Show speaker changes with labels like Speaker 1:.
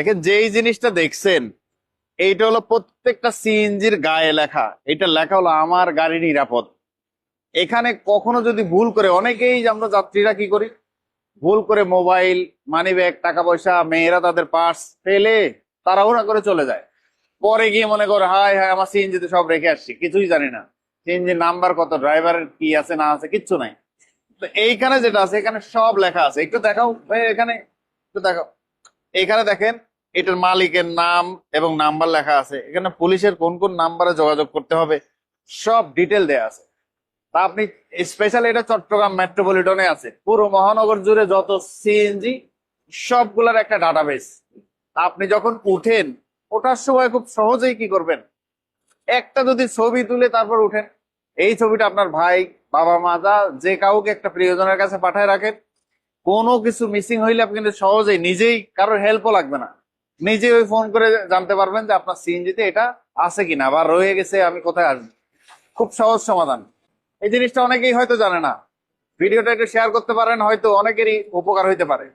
Speaker 1: দেখেন, যেই জিনিসটা দেখছেন, এইটা হলো প্রত্যেকটা সিএনজির গায়ে লেখা। এটা লেখা হলো, আমার গাড়ি নিরাপদ। এখানে কখনো যদি ভুল করে, অনেকেই আমরা যাত্রীরা কি করি? ভুল করে মোবাইল মানি ব্যাগ টাকা পয়সা মেয়েরা তাদের পার্স ফেলে তাড়াহুড়া করে চলে যায়। পরে গিয়ে মনে করে, হায় হায়, আমার সিএনজি সিএনজিতে সব রেখে আসছি। কিছুই জানি না। সিএনজির নাম্বার কত ড্রাইভারের কি আছে, না আছে, কিচ্ছু নাই। তো এইখানে যেটা আছে, এখানে সব লেখা আছে। একটু দেখাও এখানে একটু দেখাও। এখানে দেখেন এটার মালিকের নাম এবং নাম্বার লেখা আছে। এখানে পুলিশের কোন কোন নাম্বারে যোগাযোগ করতে হবে, সব ডিটেল দেয়া আছে। তা আপনি স্পেশাল এটা চট্টগ্রাম মেট্রোপলিটনে আছে। পুরো মহানগর জুড়ে যত সিএনজি সবগুলোর একটা ডাটাবেস আপনি যখন উঠেন, ওঠার সময় খুব সহজেই কি করবেন? একটা যদি ছবি তুলে তারপর উঠেন। এই ছবিটা আপনার ভাই, বাবা, মা, যা, যে কাউকে একটা প্রিয়জনের কাছে পাঠায় রাখেন, কোনো কিছু মিসিং হইলে আপনি কিন্তু সহজেই নিজেই কারোর হেল্পও লাগবে না। নিজে ওই ফোন করে জানতে পারবেন যে আপনার সিএনজিতে এটা আছে কিনা বা রয়ে গেছে, আমি কোথায় আসব। খুব সহজ সমাধান। এই জিনিসটা অনেকেই হয়তো জানে না। ভিডিওটা একটু শেয়ার করতে পারেন, হয়তো অনেকেরই উপকার হইতে পারে।